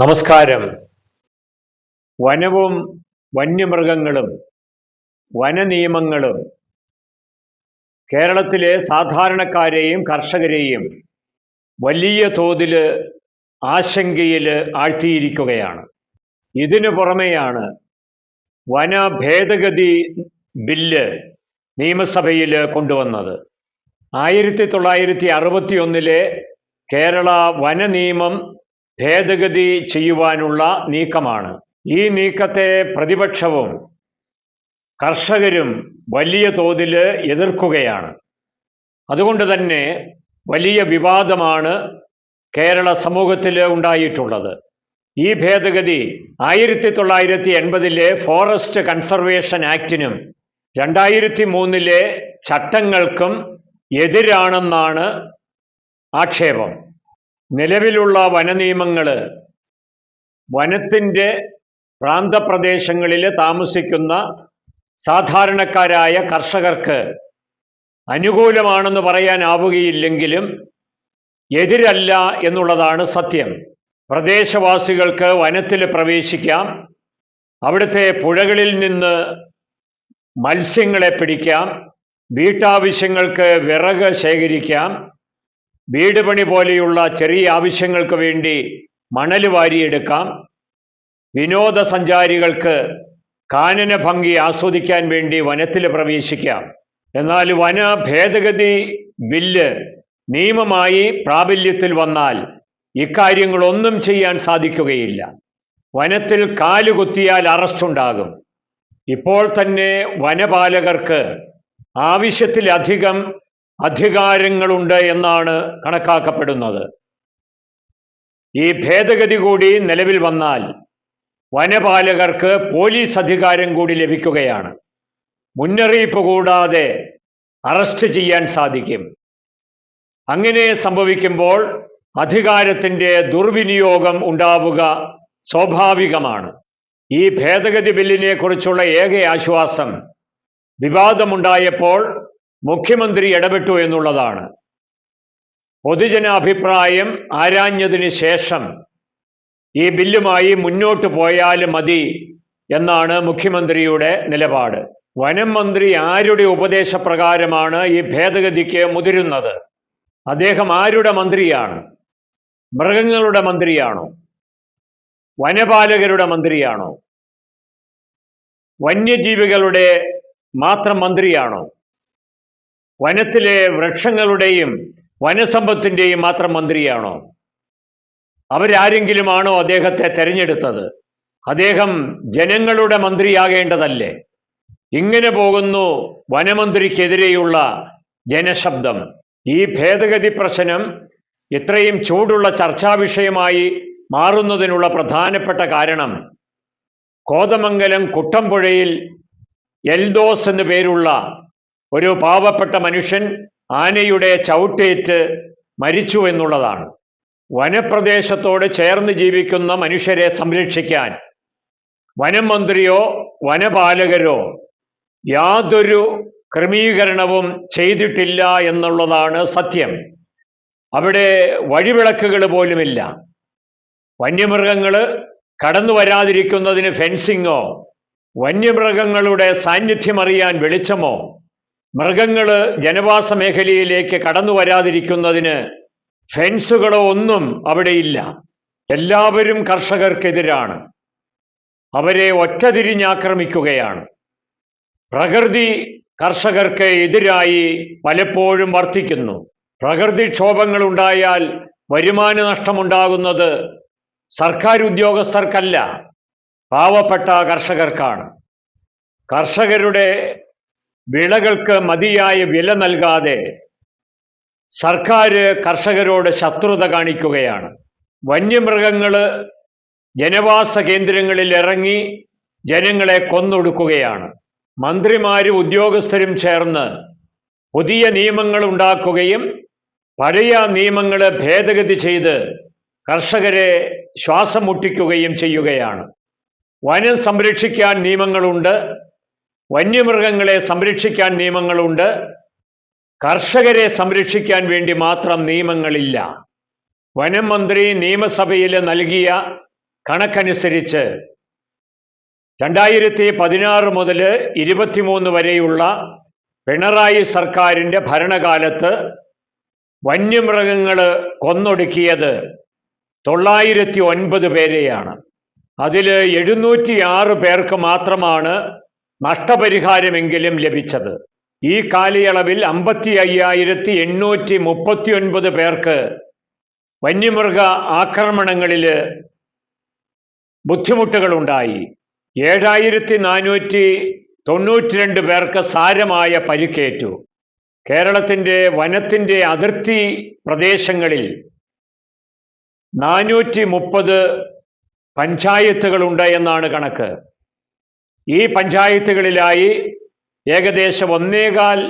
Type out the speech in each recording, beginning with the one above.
നമസ്കാരം. വനവും വന്യമൃഗങ്ങളും വനനിയമങ്ങളും കേരളത്തിലെ സാധാരണക്കാരെയും കർഷകരെയും വലിയ തോതിൽ ആശങ്കയിൽ ആഴ്ത്തിയിരിക്കുകയാണ്. ഇതിനു പുറമെയാണ് വന ഭേദഗതി ബില്ല് നിയമസഭയിൽ കൊണ്ടുവന്നത്. ആയിരത്തി തൊള്ളായിരത്തി അറുപത്തി ഒന്നിലെ കേരള വനനിയമം ഭേദഗതി ചെയ്യുവാനുള്ള നീക്കമാണ്. ഈ നീക്കത്തെ പ്രതിപക്ഷവും കർഷകരും വലിയ തോതിൽ എതിർക്കുകയാണ്. അതുകൊണ്ട് തന്നെ വലിയ വിവാദമാണ് കേരള സമൂഹത്തിൽ ഉണ്ടായിട്ടുള്ളത്. ഈ ഭേദഗതി ആയിരത്തി തൊള്ളായിരത്തി എൺപതിലെ ഫോറസ്റ്റ് കൺസർവേഷൻ ആക്ടിനും രണ്ടായിരത്തി മൂന്നിലെ ചട്ടങ്ങൾക്കും എതിരാണെന്നാണ് ആക്ഷേപം. നിലവിലുള്ള വനനിയമങ്ങൾ വനത്തിന്റെ പ്രാന്തപ്രദേശങ്ങളിൽ താമസിക്കുന്ന സാധാരണക്കാരായ കർഷകർക്ക് അനുകൂലമാണെന്ന് പറയാനാവുകയില്ലെങ്കിലും എതിരല്ല എന്നുള്ളതാണ് സത്യം. പ്രദേശവാസികൾക്ക് വനത്തിൽ പ്രവേശിക്കാം അവിടുത്തെ പുഴകളിൽ നിന്ന് മത്സ്യങ്ങളെ പിടിക്കാം വീട്ടാവശ്യങ്ങൾക്ക് വിറക് ശേഖരിക്കാം വീട് പണി പോലെയുള്ള ചെറിയ ആവശ്യങ്ങൾക്ക് വേണ്ടി മണൽ വാരിയെടുക്കാം. വിനോദസഞ്ചാരികൾക്ക് കാനന ഭംഗി ആസ്വദിക്കാൻ വേണ്ടി വനത്തിൽ പ്രവേശിക്കാം. എന്നാൽ വന ഭേദഗതി ബില്ല് നിയമമായി പ്രാബല്യത്തിൽ വന്നാൽ ഇക്കാര്യങ്ങളൊന്നും ചെയ്യാൻ സാധിക്കുകയില്ല. വനത്തിൽ കാലുകുത്തിയാൽ അറസ്റ്റുണ്ടാകും ഇപ്പോൾ തന്നെ വനപാലകർക്ക് ആവശ്യത്തിലധികം അധികാരങ്ങളുണ്ട് എന്നാണ് കണക്കാക്കപ്പെടുന്നത്. ഈ ഭേദഗതി കൂടി നിലവിൽ വന്നാൽ വനപാലകർക്ക് പോലീസ് അധികാരം കൂടി ലഭിക്കുകയാണ്. മുന്നറിയിപ്പ് കൂടാതെ അറസ്റ്റ് ചെയ്യാൻ സാധിക്കും. അങ്ങനെ സംഭവിക്കുമ്പോൾ അധികാരത്തിന്റെ ദുർവിനിയോഗം ഉണ്ടാവുക സ്വാഭാവികമാണ്. ഈ ഭേദഗതി ബില്ലിനെ കുറിച്ചുള്ള ഏക ആശ്വാസം വിവാദമുണ്ടായപ്പോൾ മുഖ്യമന്ത്രി ഇടപെട്ടു എന്നുള്ളതാണ്. പൊതുജനാഭിപ്രായം ആരാഞ്ഞതിന് ശേഷം ഈ ബില്ലുമായി മുന്നോട്ട് പോയാൽ മതി എന്നാണ് മുഖ്യമന്ത്രിയുടെ നിലപാട്. വനം മന്ത്രി ആരുടെ ഉപദേശപ്രകാരമാണ് ഈ ഭേദഗതിക്ക് മുതിരുന്നത്? അദ്ദേഹം ആരുടെ മന്ത്രിയാണ്? മൃഗങ്ങളുടെ മന്ത്രിയാണോ? വനപാലകരുടെ മന്ത്രിയാണോ? വന്യജീവികളുടെ മാത്രം മന്ത്രിയാണോ? വനത്തിലെ വൃക്ഷങ്ങളുടെയും വനസമ്പത്തിന്റെയും മാത്രം മന്ത്രിയാണോ? അവരാരെങ്കിലുമാണോ അദ്ദേഹത്തെ തെരഞ്ഞെടുത്തത്? അദ്ദേഹം ജനങ്ങളുടെ മന്ത്രിയാകേണ്ടതല്ലേ? ഇങ്ങനെ പോകുന്നു വനമന്ത്രിക്കെതിരെയുള്ള ജനശബ്ദം. ഈ ഭേദഗതി പ്രശ്നം ഇത്രയും ചൂടുള്ള ചർച്ചാ വിഷയമായി മാറുന്നതിനുള്ള പ്രധാനപ്പെട്ട കാരണം കോതമംഗലം കുട്ടമ്പുഴയിൽ എൽദോസ് എന്നു പേരുള്ള ഒരു പാവപ്പെട്ട മനുഷ്യൻ ആനയുടെ ചവിട്ടേറ്റ് മരിച്ചു എന്നുള്ളതാണ്. വനപ്രദേശത്തോട് ചേർന്ന് ജീവിക്കുന്ന മനുഷ്യരെ സംരക്ഷിക്കാൻ വനം മന്ത്രിയോ വനപാലകരോ യാതൊരു ക്രമീകരണവും ചെയ്തിട്ടില്ല എന്നുള്ളതാണ് സത്യം. അവിടെ വഴിവിളക്കുകൾ പോലുമില്ല. വന്യമൃഗങ്ങൾ കടന്നു വരാതിരിക്കുന്നതിന് ഫെൻസിങ്ങോ വന്യമൃഗങ്ങളുടെ സാന്നിധ്യം അറിയാൻ വെളിച്ചമോ മൃഗങ്ങൾ ജനവാസ മേഖലയിലേക്ക് കടന്നു വരാതിരിക്കുന്നതിന് ഫെൻസുകളോ ഒന്നും അവിടെയില്ല എല്ലാവരും കർഷകർക്കെതിരാണ്. അവരെ ഒറ്റതിരിഞ്ഞാക്രമിക്കുകയാണ് പ്രകൃതി കർഷകർക്ക് എതിരായി പലപ്പോഴും വർദ്ധിക്കുന്നു പ്രകൃതിക്ഷോഭങ്ങൾ ഉണ്ടായാൽ വരുമാന നഷ്ടമുണ്ടാകുന്നത് സർക്കാർ ഉദ്യോഗസ്ഥർക്കല്ല പാവപ്പെട്ട കർഷകർക്കാണ്. കർഷകരുടെ വിളകൾക്ക് മതിയായ വില നൽകാതെ സർക്കാർ കർഷകരോട് ശത്രുത കാണിക്കുകയാണ്. വന്യമൃഗങ്ങൾ ജനവാസ കേന്ദ്രങ്ങളിൽ ഇറങ്ങി ജനങ്ങളെ കൊന്നൊടുക്കുകയാണ്. മന്ത്രിമാരും ഉദ്യോഗസ്ഥരും ചേർന്ന് പുതിയ നിയമങ്ങൾ ഉണ്ടാക്കുകയും പഴയ നിയമങ്ങൾ ഭേദഗതി ചെയ്ത് കർഷകരെ ശ്വാസം മുട്ടിക്കുകയും ചെയ്യുകയാണ്. വനം സംരക്ഷിക്കാൻ നിയമങ്ങളുണ്ട്. വന്യമൃഗങ്ങളെ സംരക്ഷിക്കാൻ നിയമങ്ങളുണ്ട്. കർഷകരെ സംരക്ഷിക്കാൻ വേണ്ടി മാത്രം നിയമങ്ങളില്ല. വനം മന്ത്രി നിയമസഭയിൽ നൽകിയ കണക്കനുസരിച്ച് രണ്ടായിരത്തി പതിനാറ് മുതൽ ഇരുപത്തിമൂന്ന് വരെയുള്ള പിണറായി സർക്കാരിന്റെ ഭരണകാലത്ത് വന്യമൃഗങ്ങൾ കൊന്നൊടുക്കിയത് തൊള്ളായിരത്തി ഒൻപത് പേരെയാണ്. അതിൽ എഴുന്നൂറ്റി ആറ് പേർക്ക് മാത്രമാണ് നഷ്ടപരിഹാരമെങ്കിലും ലഭിച്ചത്. ഈ കാലയളവിൽ അമ്പത്തി അയ്യായിരത്തി എണ്ണൂറ്റി മുപ്പത്തി ഒൻപത് പേർക്ക് വന്യമൃഗ ആക്രമണങ്ങളിൽ ബുദ്ധിമുട്ടുകളുണ്ടായി. ഏഴായിരത്തി നാനൂറ്റി തൊണ്ണൂറ്റി രണ്ട് പേർക്ക് സാരമായ പരിക്കേറ്റു. കേരളത്തിന്റെ വനത്തിന്റെ അതിർത്തി പ്രദേശങ്ങളിൽ നാനൂറ്റി മുപ്പത് പഞ്ചായത്തുകളുണ്ട് എന്നാണ് കണക്ക്. ഈ പഞ്ചായത്തുകളിലായി ഏകദേശം ഒന്നേകാൽ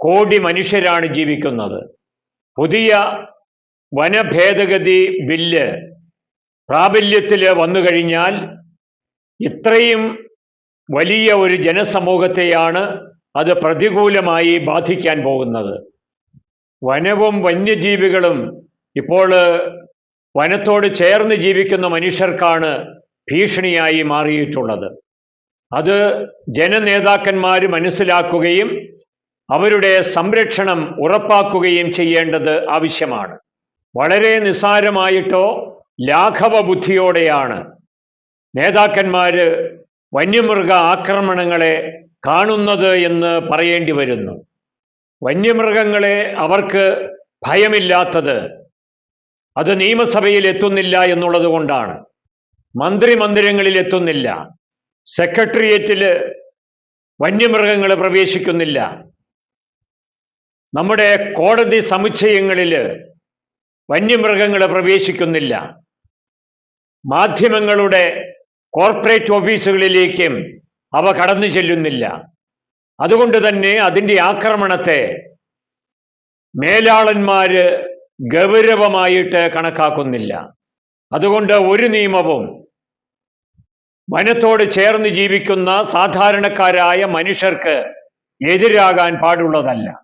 കോടി മനുഷ്യരാണ് ജീവിക്കുന്നത്. പുതിയ വനഭേദഗതി ബില്ല് പ്രാബല്യത്തിൽ വന്നു കഴിഞ്ഞാൽ ഇത്രയും വലിയ ഒരു ജനസമൂഹത്തെയാണ് അത് പ്രതികൂലമായി ബാധിക്കാൻ പോകുന്നത്. വനവും വന്യജീവികളും ഇപ്പോൾ വനത്തോട് ചേർന്ന് ജീവിക്കുന്ന മനുഷ്യർക്കാണ് ഭീഷണിയായി മാറിയിട്ടുള്ളത്. അത് ജനനേതാക്കന്മാർ മനസ്സിലാക്കുകയും അവരുടെ സംരക്ഷണം ഉറപ്പാക്കുകയും ചെയ്യേണ്ടത് ആവശ്യമാണ്. വളരെ നിസ്സാരമായിട്ടോ ലാഘവ ബുദ്ധിയോടെയാണ് നേതാക്കന്മാർ വന്യമൃഗ ആക്രമണങ്ങളെ കാണുന്നത് എന്ന് പറയേണ്ടി വരുന്നു. വന്യമൃഗങ്ങളെ അവർക്ക് ഭയമില്ലാത്തത് അത് നിയമസഭയിൽ എത്തുന്നില്ല എന്നുള്ളത് കൊണ്ടാണ്. മന്ത്രിമന്ദിരങ്ങളിൽ എത്തുന്നില്ല. സെക്രട്ടേറിയറ്റിൽ വന്യമൃഗങ്ങൾ പ്രവേശിക്കുന്നില്ല. നമ്മുടെ കോടതി സമുച്ചയങ്ങളിൽ വന്യമൃഗങ്ങൾ പ്രവേശിക്കുന്നില്ല. മാധ്യമങ്ങളുടെ കോർപ്പറേറ്റ് ഓഫീസുകളിലേക്കും അവ കടന്നു ചെല്ലുന്നില്ല. അതുകൊണ്ട് തന്നെ അതിന്റെ ആക്രമണത്തെ മേലാളന്മാര് ഗൗരവമായിട്ട് കണക്കാക്കുന്നില്ല. അതുകൊണ്ട് ഒരു നിയമവും വനത്തോട് ചേർന്ന് ജീവിക്കുന്ന സാധാരണക്കാരായ മനുഷ്യർക്ക് എതിരാകാൻ പാടുള്ളതല്ല.